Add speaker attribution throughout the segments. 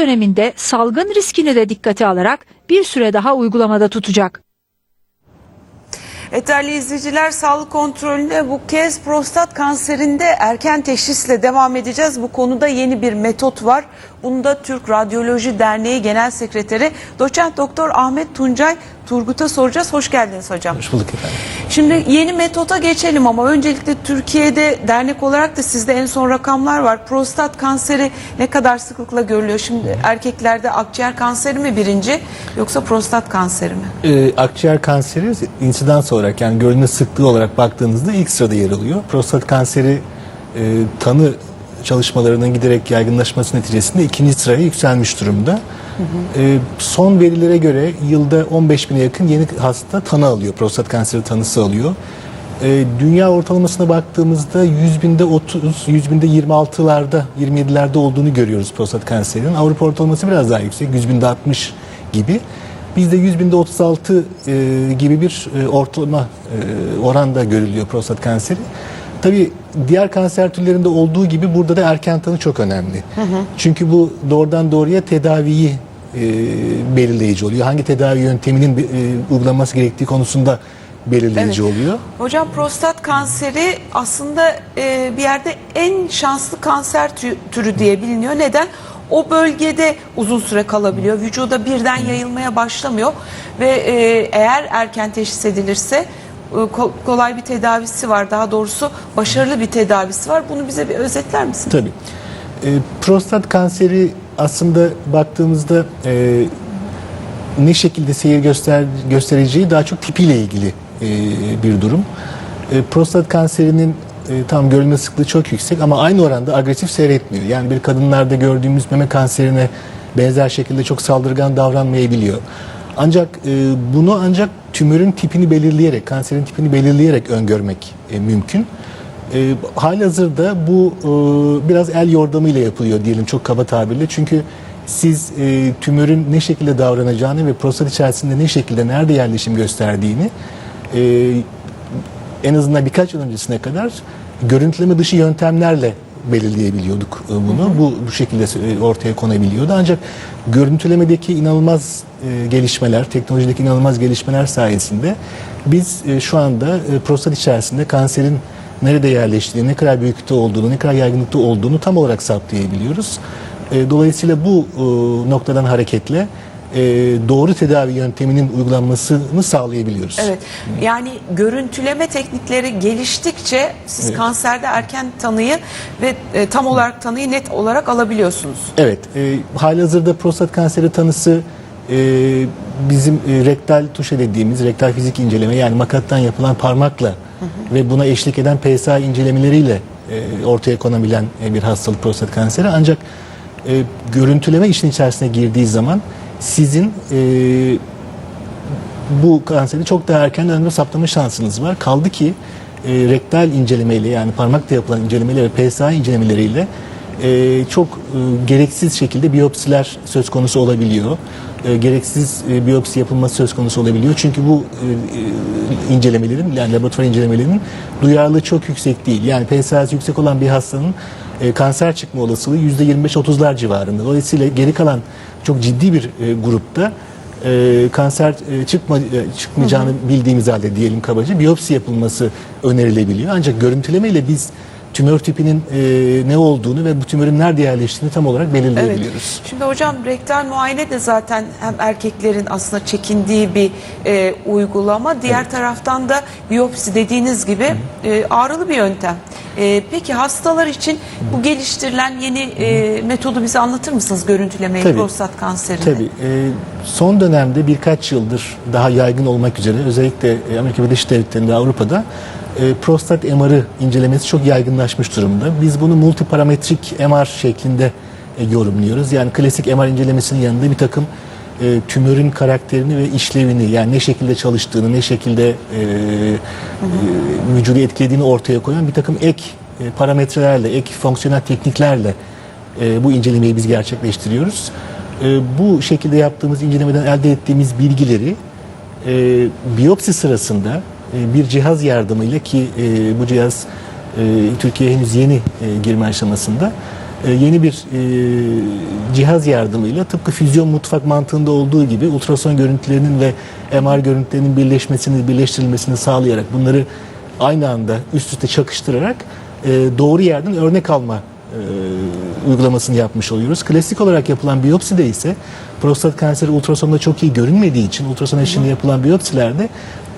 Speaker 1: döneminde salgın riskini de dikkate alarak bir süre daha uygulamada tutacak.
Speaker 2: Evet değerli izleyiciler sağlık kontrolüne bu kez prostat kanserinde erken teşhisle devam edeceğiz. Bu konuda yeni bir metot var. Bunu da Türk Radyoloji Derneği Genel Sekreteri Doçent Doktor Ahmet Tuncay Turgut'a soracağız. Hoş geldiniz hocam.
Speaker 3: Hoş bulduk efendim.
Speaker 2: Şimdi yeni metota geçelim ama öncelikle Türkiye'de dernek olarak da sizde en son rakamlar var. Prostat kanseri ne kadar sıklıkla görülüyor? Şimdi erkeklerde akciğer kanseri mi birinci yoksa prostat kanseri mi?
Speaker 3: Ee, akciğer kanseri insidans olarak yani görülme sıklığı olarak baktığınızda ilk sırada yer alıyor. Prostat kanseri e, tanı çalışmalarının giderek yaygınlaşması neticesinde ikinci sıraya yükselmiş durumda. Ee, son verilere göre yılda 15 bine yakın yeni hasta tanı alıyor. Prostat kanseri tanısı alıyor. Ee, dünya ortalamasına baktığımızda 100 binde 30, 100 binde 26'larda, 27'lerde olduğunu görüyoruz prostat kanserinin. Avrupa ortalaması biraz daha yüksek, 100 binde 60 gibi. Bizde 100 binde 36 e, gibi bir e, ortalama e, oranda görülüyor prostat kanseri. Tabii diğer kanser türlerinde olduğu gibi burada da erken tanı çok önemli. Çünkü bu doğrudan doğruya tedaviyi e, belirleyici oluyor. Hangi tedavi yönteminin e, uygulanması gerektiği konusunda belirleyici
Speaker 2: Evet.
Speaker 3: oluyor.
Speaker 2: Hocam prostat kanseri aslında e, bir yerde en şanslı kanser tü- türü diye biliniyor. Neden? O bölgede uzun süre kalabiliyor. Vücuda birden yayılmaya başlamıyor ve e, eğer erken teşhis edilirse kolay bir tedavisi var. Daha doğrusu başarılı bir tedavisi var. Bunu bize bir özetler misin?
Speaker 3: Tabii. E, prostat kanseri aslında baktığımızda e, ne şekilde seyir göster göstereceği daha çok tipiyle ilgili e, bir durum. E, prostat kanserinin e, tam görülme sıklığı çok yüksek ama aynı oranda agresif seyretmiyor. Yani bir kadınlarda gördüğümüz meme kanserine benzer şekilde çok saldırgan davranmayabiliyor. Ancak e, bunu ancak tümörün tipini belirleyerek, kanserin tipini belirleyerek öngörmek e, mümkün. E, halihazırda bu e, biraz el yordamıyla yapılıyor diyelim çok kaba tabirle. Çünkü siz e, tümörün ne şekilde davranacağını ve prostat içerisinde ne şekilde nerede yerleşim gösterdiğini e, en azından birkaç yıl öncesine kadar görüntüleme dışı yöntemlerle belirleyebiliyorduk e, bunu. Bu bu şekilde e, ortaya konabiliyordu. Ancak görüntülemedeki inanılmaz e, gelişmeler, teknolojideki inanılmaz gelişmeler sayesinde biz şu anda prostat içerisinde kanserin nerede yerleştiğini, ne kadar büyüklükte olduğunu, ne kadar yaygınlıkta olduğunu tam olarak saptayabiliyoruz. Dolayısıyla bu noktadan hareketle e, doğru tedavi yönteminin uygulanmasını sağlayabiliyoruz.
Speaker 2: Evet. Yani görüntüleme teknikleri geliştikçe siz
Speaker 3: Evet.
Speaker 2: kanserde erken tanıyı ve e, tam olarak tanıyı net olarak alabiliyorsunuz.
Speaker 3: Evet, e, halihazırda prostat kanseri tanısı e, bizim e, rektal tuşe dediğimiz rektal fizik inceleme yani makattan yapılan parmakla ve buna eşlik eden PSA incelemeleriyle e, ortaya konabilen e, bir hastalık prostat kanseri. Ancak e, görüntüleme işin içerisine girdiği zaman sizin e, bu kanseri çok daha erken dönemde saptama şansınız var. Kaldı ki e, rektal incelemeyle yani parmakta yapılan incelemeyle ve PSA incelemeleriyle e, çok e, gereksiz şekilde biyopsiler söz konusu olabiliyor. E, gereksiz e, biyopsi yapılması söz konusu olabiliyor. Çünkü bu e, e, incelemelerin yani laboratuvar incelemelerinin duyarlılığı çok yüksek değil. Yani PSA'sı yüksek olan bir hastanın e, kanser çıkma olasılığı %25-30'lar civarında. Dolayısıyla geri kalan çok ciddi bir e, grupta e, kanser e, çıkma, e, çıkmayacağını bildiğimiz halde diyelim kabaca biyopsi yapılması önerilebiliyor. Ancak görüntülemeyle biz tümör tipinin e, ne olduğunu ve bu tümörün nerede yerleştiğini tam olarak belirleyebiliyoruz.
Speaker 2: Şimdi hocam rektal muayene de zaten hem erkeklerin aslında çekindiği bir e, uygulama. Diğer taraftan da biyopsi dediğiniz gibi e, ağrılı bir yöntem. E, peki hastalar için bu geliştirilen yeni e, metodu bize anlatır mısınız görüntülemeyi
Speaker 3: Tabii.
Speaker 2: prostat kanserinde?
Speaker 3: Tabii. e, son dönemde birkaç yıldır daha yaygın olmak üzere özellikle e, Amerika Birleşik Devletleri'nde Avrupa'da e, prostat MR'ı incelemesi çok yaygınlaşmış durumda. Biz bunu multiparametrik MR şeklinde e, yorumluyoruz. Yani klasik MR incelemesinin yanında bir takım e, tümörün karakterini ve işlevini yani ne şekilde çalıştığını, ne şekilde e, e, vücudu etkilediğini ortaya koyan bir takım ek e, parametrelerle, ek fonksiyonel tekniklerle e, bu incelemeyi biz gerçekleştiriyoruz. E, bu şekilde yaptığımız incelemeden elde ettiğimiz bilgileri e, biyopsi sırasında bir cihaz yardımıyla ki e, bu cihaz e, Türkiye'ye henüz yeni e, girme aşamasında e, yeni bir e, cihaz yardımıyla tıpkı füzyon mutfak mantığında olduğu gibi ultrason görüntülerinin ve MR görüntülerinin birleşmesini, birleştirilmesini sağlayarak bunları aynı anda üst üste çakıştırarak e, doğru yerden örnek alma e, uygulamasını yapmış oluyoruz. Klasik olarak yapılan biyopside ise prostat kanseri ultrasonda çok iyi görünmediği için ultrason eşliğinde yapılan biyopsilerde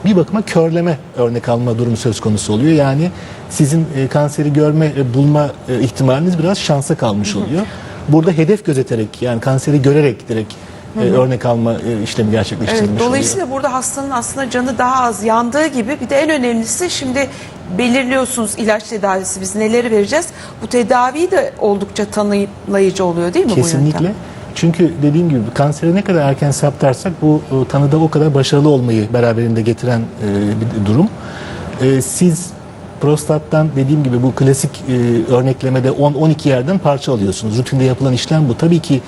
Speaker 3: bir bakıma körleme örnek alma durumu söz konusu oluyor. Yani sizin e, kanseri görme, e, bulma e, ihtimaliniz biraz şansa kalmış oluyor. Burada hedef gözeterek yani kanseri görerek direkt e, örnek alma işlemi gerçekleştirilmiş
Speaker 2: Evet,
Speaker 3: oluyor.
Speaker 2: dolayısıyla burada hastanın aslında canı daha az yandığı gibi bir de en önemlisi şimdi belirliyorsunuz ilaç tedavisi biz neleri vereceğiz. Bu tedavi de oldukça tanımlayıcı oluyor değil mi bu
Speaker 3: Kesinlikle. Çünkü dediğim gibi kanseri ne kadar erken saptarsak bu e, tanıda o kadar başarılı olmayı beraberinde getiren e, bir durum. E, siz prostattan dediğim gibi bu klasik örneklemede 10-12 yerden parça alıyorsunuz. Rutinde yapılan işlem bu. Tabii ki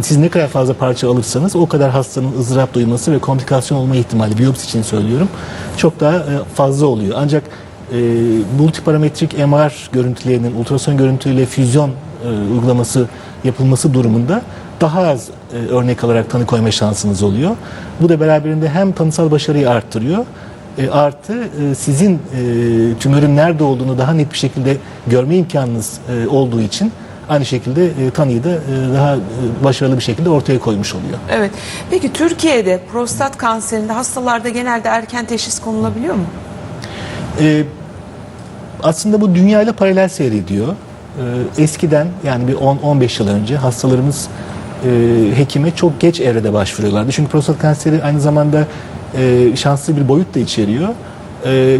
Speaker 3: siz ne kadar fazla parça alırsanız o kadar hastanın ızdırap duyması ve komplikasyon olma ihtimali biyopsi için söylüyorum çok daha fazla oluyor. Ancak e, multiparametrik MR görüntülerinin ultrason görüntüyle füzyon e, uygulaması yapılması durumunda daha az e, örnek alarak tanı koyma şansınız oluyor. Bu da beraberinde hem tanısal başarıyı arttırıyor e, artı e, sizin e, tümörün nerede olduğunu daha net bir şekilde görme imkanınız e, olduğu için aynı şekilde e, tanıyı da e, daha e, başarılı bir şekilde ortaya koymuş oluyor.
Speaker 2: Evet. Peki Türkiye'de prostat kanserinde hastalarda genelde erken teşhis konulabiliyor mu?
Speaker 3: E, aslında bu dünyayla paralel seyrediyor. E, eskiden yani bir 10-15 yıl önce hastalarımız e, hekime çok geç evrede başvuruyorlardı. Çünkü prostat kanseri aynı zamanda e, şanslı bir boyut da içeriyor. E,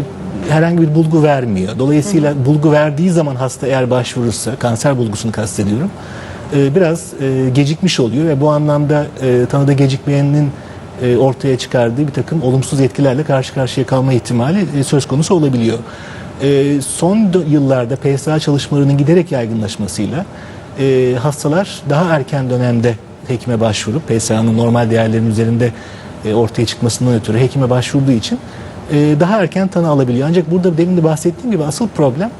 Speaker 3: herhangi bir bulgu vermiyor. Dolayısıyla bulgu verdiği zaman hasta eğer başvurursa, kanser bulgusunu kastediyorum, e, biraz e, gecikmiş oluyor ve bu anlamda e, tanıda gecikmeyenin e, ortaya çıkardığı bir takım olumsuz etkilerle karşı karşıya kalma ihtimali e, söz konusu olabiliyor. E, son yıllarda PSA çalışmalarının giderek yaygınlaşmasıyla e, hastalar daha erken dönemde hekime başvurup PSA'nın normal değerlerinin üzerinde e, ortaya çıkmasından ötürü hekime başvurduğu için e, daha erken tanı alabiliyor. Ancak burada demin de bahsettiğim gibi asıl problem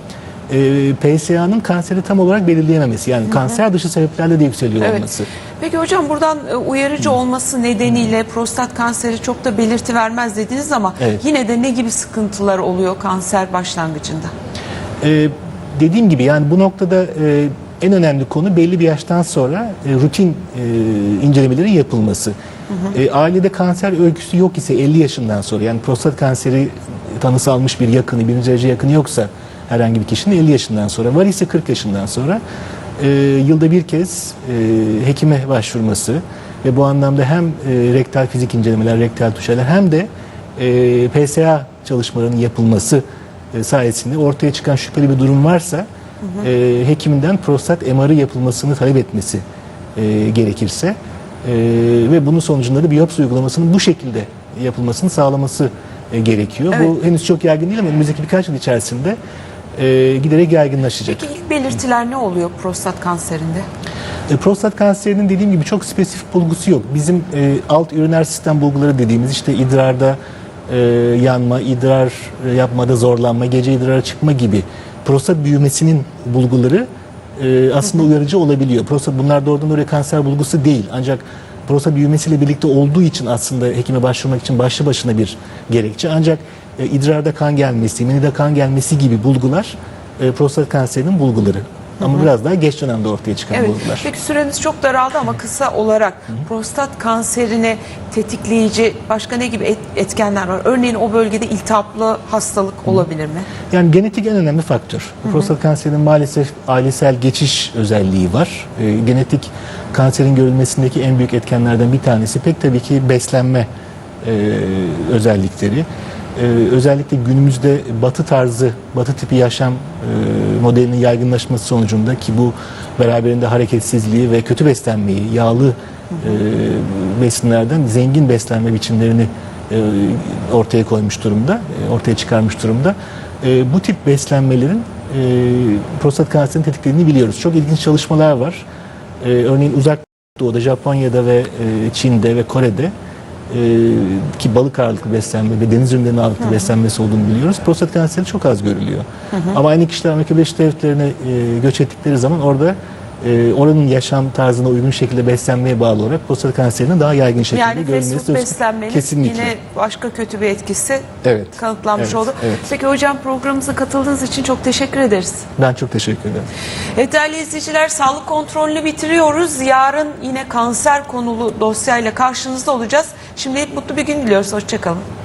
Speaker 3: e, PSA'nın kanseri tam olarak belirleyememesi. Yani kanser dışı sebeplerle de yükseliyor
Speaker 2: Evet.
Speaker 3: olması.
Speaker 2: Peki hocam buradan e, uyarıcı olması nedeniyle prostat kanseri çok da belirti vermez dediniz ama
Speaker 3: Evet.
Speaker 2: yine de ne gibi sıkıntılar oluyor kanser başlangıcında?
Speaker 3: Ee, dediğim gibi yani bu noktada e, en önemli konu belli bir yaştan sonra e, rutin e, incelemelerin yapılması. E, ailede kanser öyküsü yok ise 50 yaşından sonra yani prostat kanseri tanısı almış bir yakını, birinci derece yakını yoksa herhangi bir kişinin 50 yaşından sonra var ise 40 yaşından sonra e, yılda bir kez e, hekime başvurması ve bu anlamda hem e, rektal fizik incelemeler, rektal tuşeler hem de e, PSA çalışmalarının yapılması e, sayesinde ortaya çıkan şüpheli bir durum varsa e, hekiminden prostat MR'ı yapılmasını talep etmesi e, gerekirse e, ve bunun sonucunda da biyopsi uygulamasının bu şekilde yapılmasını sağlaması e, gerekiyor.
Speaker 2: Evet.
Speaker 3: Bu henüz çok yaygın değil ama önümüzdeki birkaç yıl içerisinde e, giderek yaygınlaşacak.
Speaker 2: Peki ilk belirtiler ne oluyor prostat kanserinde?
Speaker 3: E, prostat kanserinin dediğim gibi çok spesifik bulgusu yok. Bizim e, alt üriner sistem bulguları dediğimiz işte idrarda e, yanma, idrar yapmada zorlanma, gece idrara çıkma gibi prostat büyümesinin bulguları e, aslında uyarıcı olabiliyor. Prostat bunlar doğrudan oraya kanser bulgusu değil. Ancak prostat büyümesiyle birlikte olduğu için aslında hekime başvurmak için başlı başına bir gerekçe. Ancak e, idrarda kan gelmesi, menide kan gelmesi gibi bulgular e, prostat kanserinin bulguları. Ama biraz daha geç dönemde ortaya çıkan
Speaker 2: Evet.
Speaker 3: bulgular.
Speaker 2: Peki süremiz çok daraldı ama kısa olarak prostat kanserini tetikleyici başka ne gibi et- etkenler var? Örneğin o bölgede iltihaplı hastalık olabilir mi?
Speaker 3: Yani genetik en önemli faktör. Prostat kanserinin maalesef ailesel geçiş özelliği var. Ee, genetik kanserin görülmesindeki en büyük etkenlerden bir tanesi pek tabii ki beslenme e, özellikleri. Ee, özellikle günümüzde batı tarzı, batı tipi yaşam e, modelinin yaygınlaşması sonucunda ki bu beraberinde hareketsizliği ve kötü beslenmeyi, yağlı e, besinlerden zengin beslenme biçimlerini e, ortaya koymuş durumda, e, ortaya çıkarmış durumda. E, bu tip beslenmelerin e, prostat kanserini tetiklediğini biliyoruz. Çok ilginç çalışmalar var. E, örneğin uzak doğuda, Japonya'da ve e, Çin'de ve Kore'de e, ki balık ağırlıklı beslenme ve deniz ürünlerinin ağırlıklı beslenmesi olduğunu biliyoruz. Prostat kanseri çok az görülüyor. Ama aynı kişiler Amerika Birleşik Devletleri'ne e, göç ettikleri zaman orada e, oranın yaşam tarzına uygun şekilde beslenmeye bağlı olarak prostat kanserinin daha yaygın şekilde
Speaker 2: Yani
Speaker 3: görülmesi söz-
Speaker 2: beslenmenin
Speaker 3: Kesinlikle.
Speaker 2: yine başka kötü bir etkisi
Speaker 3: Evet.
Speaker 2: kanıtlanmış
Speaker 3: Evet,
Speaker 2: oldu.
Speaker 3: evet.
Speaker 2: Peki hocam programımıza katıldığınız için çok teşekkür ederiz.
Speaker 3: Ben çok teşekkür ederim.
Speaker 2: Evet değerli izleyiciler sağlık kontrolünü bitiriyoruz. Yarın yine kanser konulu dosyayla karşınızda olacağız. Şimdilik mutlu bir gün diliyoruz. Hoşçakalın.